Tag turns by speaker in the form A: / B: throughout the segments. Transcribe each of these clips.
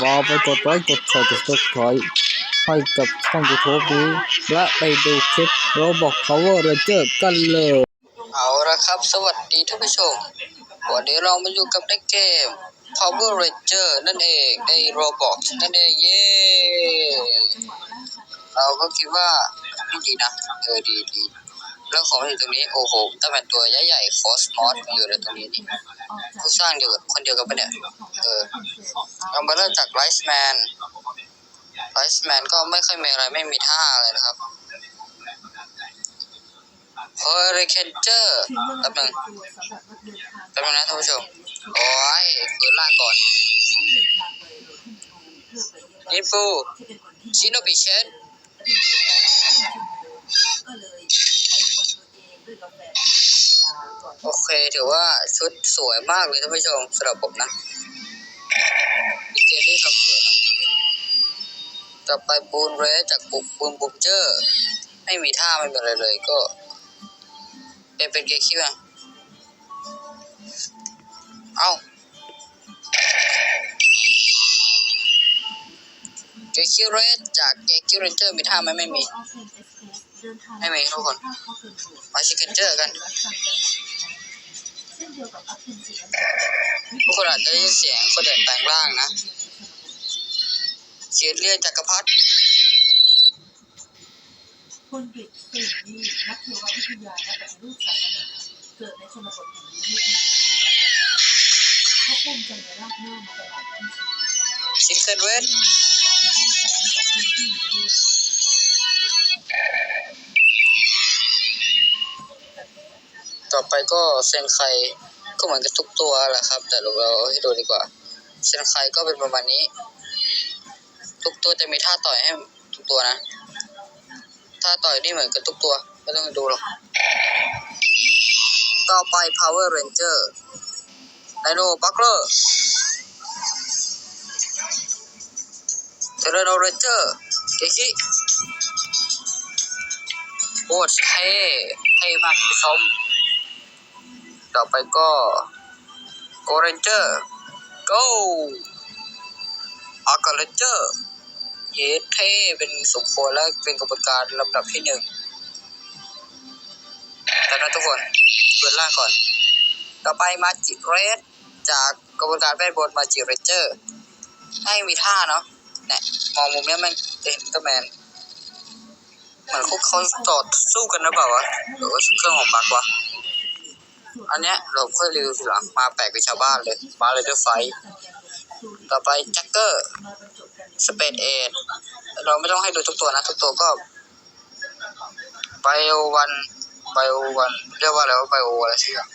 A: ฝาไปกดไลค์กดแชร์กดซับสไครต์ให้กับช่องยูทูบนี้และไปดูคลิปโรบอก Power Ranger กันเลย
B: เอาละครับ สวัสดีท่านผู้ชม วันนี้เรามาอยู่กับในเกม Power Ranger นั่นเองใน Roblox นั่นเองเย้เราก็คิดว่าไม่ดีนะ เออดีดี แล้วของอยู่ตรงนี้โอ้โหตั้งแต่ตัวใหญ่ๆคอสมอสอยู่ในตรงนี้นี่ผู้สร้างเดียวกับคนเดียวกันปะเนี่ยเออเรามาเริ่มจากไรส์แมนไรส์แมนก็ไม่ค่อยมีอะไรไม่มีท่าเลยนะครับเฮอริเคนเจอร์แป๊บหนึงแป๊บหนึงนะท่านผู้ชมโอ้ยปืนล่างก่อนอินฟูชิโนบิเชนโอ เคถือว่าชุดสวยมากเลยท่านผู้ชมสำหรับผมนะดีเจที่ทำสวยนะต่อไปบูนเรสจากบุกบูนบุกเจอร์ไม่มีท่าไม่มีอะไรเลยก็ เป็นเป็นเกคิวอะเอ้าเกคิวเรสจากเกคิวเรนเจอร์มีท่าไหมไม่มี ไม่มีทุกคนมาชิคเกนเจอร์กัน ทุกคนอาจจะได้ยินเสียงคนเดินแปลงร่างนะเขียนเรียกจักรพรรดิ
C: คุณกฤษสิ่งนี้นักเทววิทยาและปฏิรูปศาสนาเกิดในชนบทแห่งนี้เมื่อปี2500เขาภูมิใจในรากเหง้ามาตลอดทั้งชีวิต
B: ชิคเกนเรส
C: และร่วมแสดง
B: ต่อไปก็เซนไคก็เหมือนกับทุกตัวแหละครับ แต่เราเอาให้ดูดีกว่า เซนไคก็เป็นประมาณนี้ ทุกตัวจะมีท่าต่อยให้ทุกตัวนะท่าต่อยนี่เหมือนกับทุกตัวไม่ต้องดูหรอกต่อไป Power Ranger ไดโนบัคเลอร์เทเรโนเรนเจอร์เกคิโคตรเท่เท่มากคุณผู้ชม ต่อไปก็โกเรนเจอร์ go อากาเรนเจอร์เยสเท่เป็นสมควรและเป็นกระบวนการลำดับที่หนึ่งแต่นะทุกคนเปิดล่างก่อน ต่อไปมาจิเรสจากกระบวนการแวดบนมาจิเรเจอร์ให้มีท่าเนาะเนี่ยมองมุมนี้ม่งจะเห็นตร้าแมนเหมือนคุกเขาต่อสู้กันนะเปล่าวะหรือว่าเครื่องของบักวะ อันเนี้ยเราค่อยรีวิวทีหลังมาแปลกกับชาวบ้านเลย มาเลยด้วยไฟ ต่อไปแจ็คเกอร์สเปดเอดเราไม่ต้องให้ดูทุกตัวนะ ทุกตัวก็ไบโอวันไบโอวันเรียกว่าอะไรว่าไบโออะไรสักอย่ง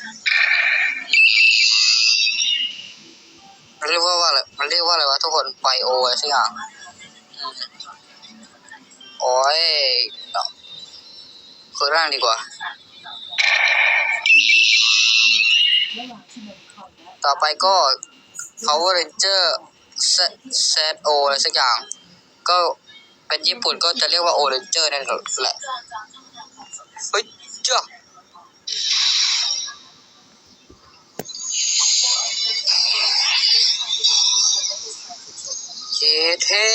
B: มันเรียกว่าว่าอะไรมันเรียกว่าอะไรวะทุกคนไบโออะไรสักอย่างโอ้ยเนาะคือร่างดีกว่า ต่อไปก็ Power Ranger Z O อะไรสักอย่าง ก็เป็นญี่ปุ่นก็จะเรียกว่า O Ranger นั่นแหละ เฮ้ยเจ้าเจเท่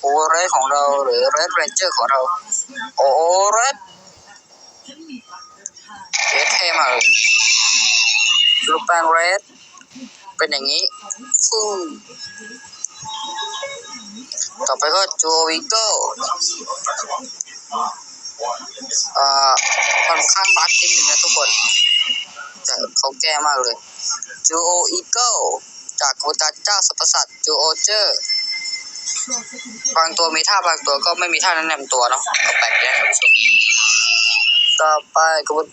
B: โอเรสของเราหรือ Red Ranger ของเรา โอเรส
C: ฉันมีคเดินท
B: เท่มากเลย รูปแปลงเรดเป็นอย่างนี้ฟูต่อไปก็จูวิโก้อ่าค่อนข้างบักนิดนึงนะทุกคน แต่เขาแก้มากเลยจูโออีโก้จากโคตาเจ้าสัพสัตจูโอเจอร์บางตัวมีท่าบางตัวก็ไม่มีท่าแนะนำตัวเนาะแปลกดีนะท่านผู้ชมต่อไปกระบวน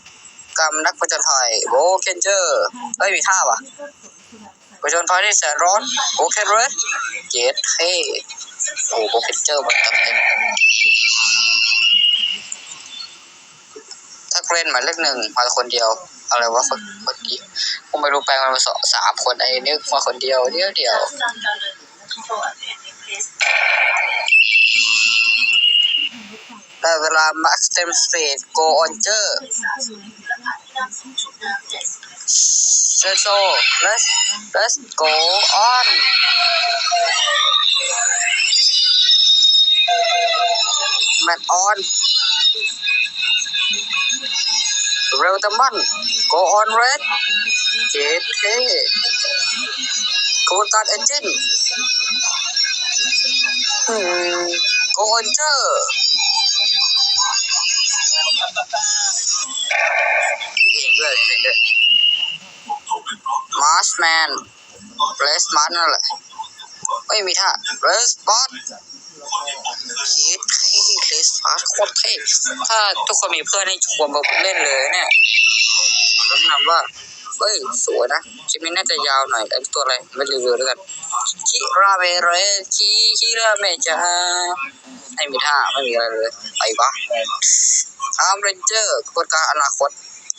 B: กรรมนักประจนภัยโบเคนเจอร์ไม่มีท่าว่ะประจนภัยที่แสนร้อนโบเคนเรสเจ็ดเท่โอ้โบเคนเจอร์มันเต็มเต็มถ้าเล่นหมายเลขหนึ่งมาคนเดียวอะไรวะคนคนเดียวผมไม่รู้แปลงมันมาสองสามคนไอ้นึกมาคนเดียวเดียวเดียว เวลา max stem go on เจอ so let's let's go on แมทออนเร็วตะมัน go on red เจ็ดเท่ขบวนการเอนจิน go on เจอ เพลงด้วยเพลงด้วยมาร์ชแมนเรสมาร์นั่นแหละไม่มีท่าเรสปอตคิดเคสฟาสโคตรเท่ถ้าทุกคนมีเพื่อนให้ชวนมาเล่นเลยเนี่ยผมแนะนำว่าเฮ้ยสวยนะคลิปนี้น่าจะยาวหน่อยไอ้ตัวอะไรไม่รีวิวแล้วกันคิราเมเรคิคิราเมจาไม่มีท่าไม่มีอะไรเลยไปปะ ทามเรนเจอร์กฎการอนาคต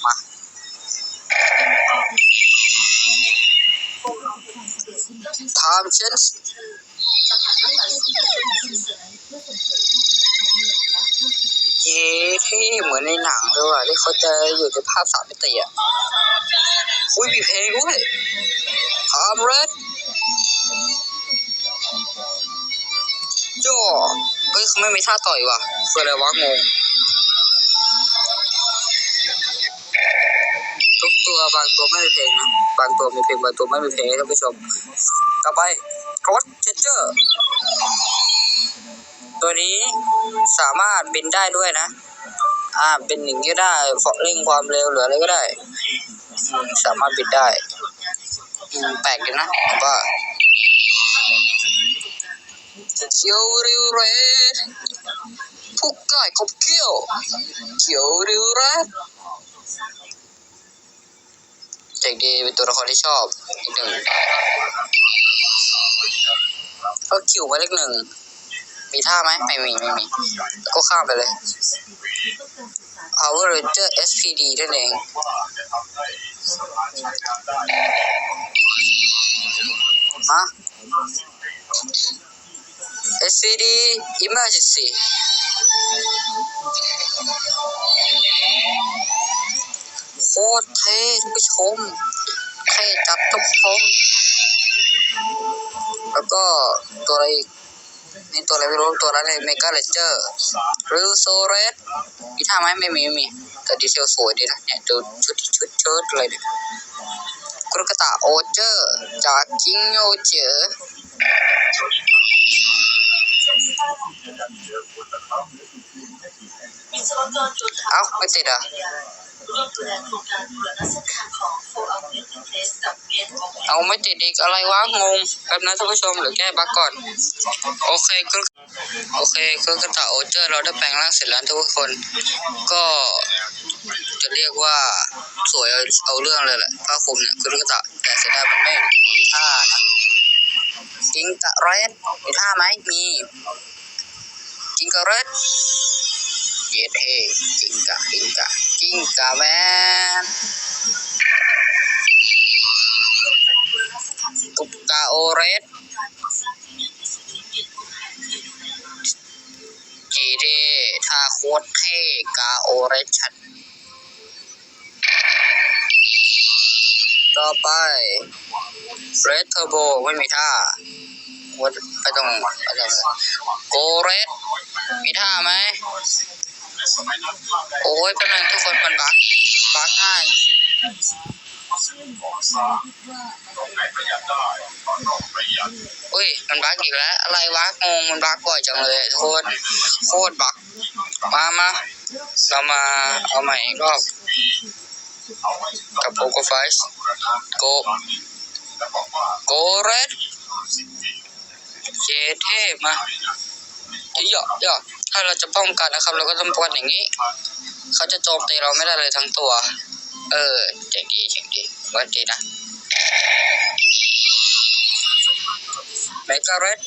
B: มาทามเชนส์เย้ที่เหมือนในหนังเลยว่ะที่เขาจะอยู่ในภาพสามมิติอะอุ้ยมีเพลงด้วยพามเรดจ่อเฮ้ยเขาไม่มีท่าต่อยว่ะคืออะไรวะงง ตัวบางตัวไม่มีเพลงนะบางตัวมีเพลงบางตัวไม่มีเพลงท่านผู้ชม ต่อไปโคดเจเจอร์ตัวนี้สามารถบินได้ด้วยนะ อ่าเป็นหนึ่งก็ได้ฟอกเร่งความเร็วหรืออะไรก็ได้ สามารถบินได้แปลกดีนะผมว่าเขียวริวเรผู้กายขบเขี้ยวเขียวริวเรด เจ๋งดีเป็นตัวละครที่ชอบอีกหนึ่งก็คิวมาเลขหนึ่ง มีท่าไหมไม่มีไม่มี ก็ข้ามไปเลย Power Ranger SPD นั่นเองฮะ SPD Emergency โคตรเท่ท่านผู้ชมเท่จัดทุกคนแล้วก็ตัวอะไรอีกนี่ตัวอะไรไม่รู้ตัวนั้นเมกาเลเจอร์ริวโซเรสมีท่าไหมไม่มีไม่มี แต่ดีเทลสวยดีนะเนี่ยดูชุดชุดเชิ้ตอะไรเนี่ยกุรกตาโอเจอร์จากจิงโอเจอร์เอ้าไม่ติดอะ เอาไม่ติดอีกอะไรวะงงแป๊บนะท่านผู้ชมเดี๋ยวแก้บั๊กก่อน โอเคกรุ๊ปโอเคกรุ๊ปกระต่ายโอเจอร์เราได้แปลงร่างเสร็จแล้วทุกคน ก็จะเรียกว่าสวยเอาเอาเรื่องเลยแหละผ้าคลุมเนี่ยกรุ๊ปกระต่ายแต่เสียดายมันไม่มีท่านะจิงกะเรดมีท่าไหมมีจิงกะเรด เย็ดเฮจิงกะจิงกะจิงกะแมนตุกกาโอเรสจีเดท่าโคตรเท่กาโอเรสชัดต่อไปเรสเทอร์โบไม่มีท่าวัดไปตรงไปตรงโกเรสมีท่าไหม โอ้ยเป็นหนึ่งทุกคนมันบักบักง่ายอุ้ยมันบักอีกแล้ว อะไรวะงงมันบักบ่อยจังเลยทุกคนโคตรบักมามาเรามาเอาใหม่อีกรอบกับโปโกไฟส์โกโกเรดเจเทมาเยอะเยอะ ถ้าเราจะป้องกันนะครับ เราก็ต้องป้องกันอย่างนี้ เขาจะโจมตีเราไม่ได้เลยทั้งตัว เออเจ๋งดีเจ๋งดีว่าดีนะเมกาเรด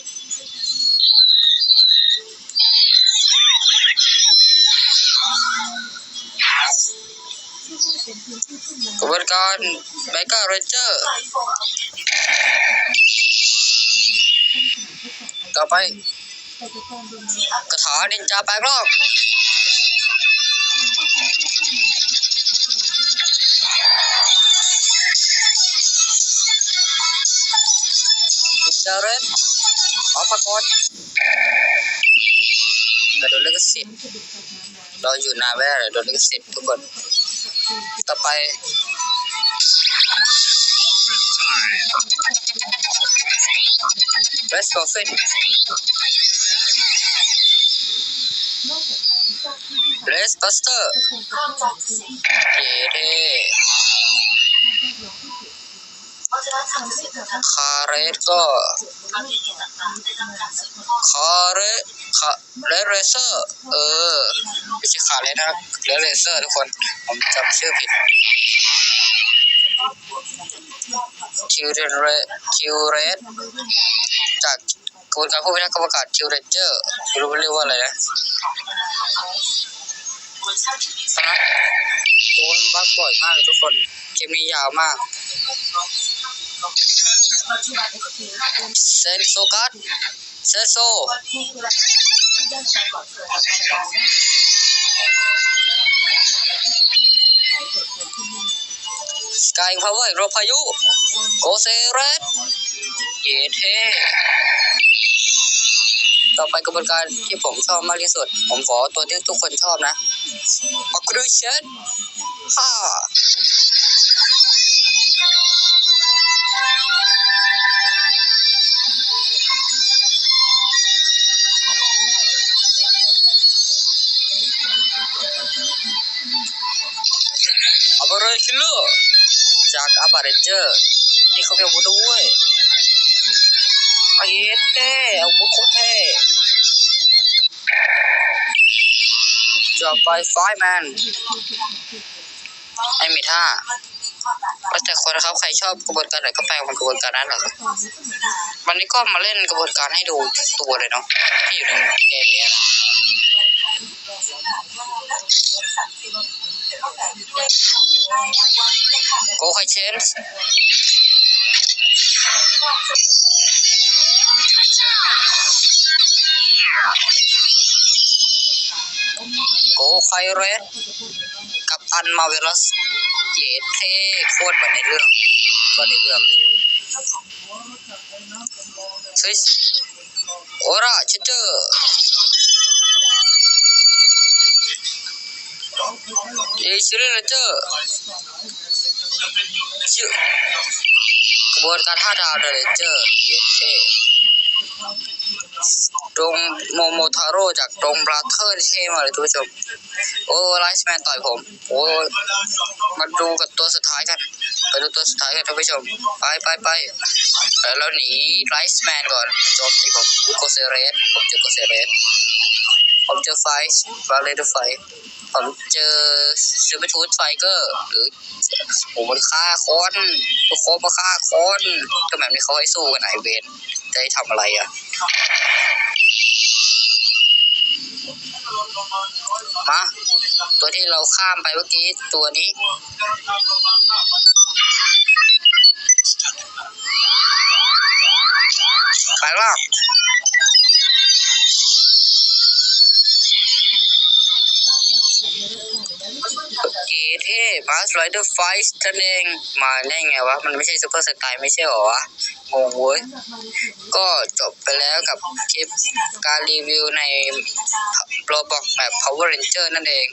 B: กระบวนการเมกาเรเจอร์ต่อไป กระถานินจาแปลงร่างนินจาเรดออปกรณ์แต่โดนลิขสิทธิ์เราอยู่นานไม่ได้เลยโดนลิขสิทธิ์ทุกคน ต่อไป r e s t o f i n r e s t Buster เย่เท่คาเรสก็คาเรคาเรสเรเซอร์เออไม่ใช่คาเรสนะครับเรสเรเซอร์ทุกคน ผมจำชื่อผิดคิวเรนคิวเรสจากกระบวนการผู้พิทักษ์อวกาศคิวเรนเจอร์ไม่รู้เรียกว่าอะไรนะ นนั้นโอ้ยบักบ่อยมากเลยทุกคนเกมนี้ยาวมากเซนโซกัสเซนโซสกายพาวเวอร์โรพายุ โกเซเรสเยเท ต่อไปกระบวนการที่ผมชอบมากที่สุด ผมขอตัวที่ทุกคนชอบนะออกรูเชนฮ่าอัปเรคิลเลอร์จากอัปเรเจอร์นี่เขาเป็นอาวุธด้วย ไอ้เต้อาวุธโคตรเท่จะไปไฟแมนไอ้มีท่าแล้วแต่คนนะครับใครชอบกระบวนการไหนก็แปลมันกระบวนการนั้นแหละครับวันนี้ก็มาเล่นกระบวนการให้ดูตัวเลยเนาะที่อยู่ในเกมนี้นะโกไคเชนส์ โกไคเรสกับอันมาเวลัสเยเท่โคตรเหมือนในเรื่องก็ในเรื่องสวิสโอราชิเจอร์เอชิเรเจอร์ กระบวนการท่าดาวเรเจอร์เยเท่ตรงโมโมทาโร่จากตรงบราเธอร์เท่มาเลยทุกผู้ชม โอ้ไลฟ์แมนต่อยผม โอ้มาดูกับตัวสุดท้ายกัน ไปดูตัวสุดท้ายกันท่านผู้ชม ไปไปไปแล้วหนีไลฟ์แมนก่อนจมตีผมโกเซเรสผมเจอโกเซเรส ผมเจอไฟส์บาเลดไฟผมเจอซูเปอร์ทูธไฟเกอร์หรือโอ้มันฆ่าคนทุกคนมาฆ่าคนก็แบบนี้เขาให้สู้กันไหนเวนจะให้ทำอะไรอะมาตัวที่เราข้ามไปเมื่อกี้ตัวนี้ไปล่าง เกเท่มาสไรเดอร์ไฟส์ท่านเองมาได้ไงวะ มันไม่ใช่ซูเปอร์สไตล์ไม่ใช่หรอวะ งงเว้ย ก็จบไปแล้วกับคลิปการรีวิวในโรบอกแบบ Power Ranger นั่นเอง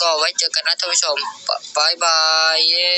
B: ก็ไว้เจอกันนะท่านผู้ชมบายบาย เย้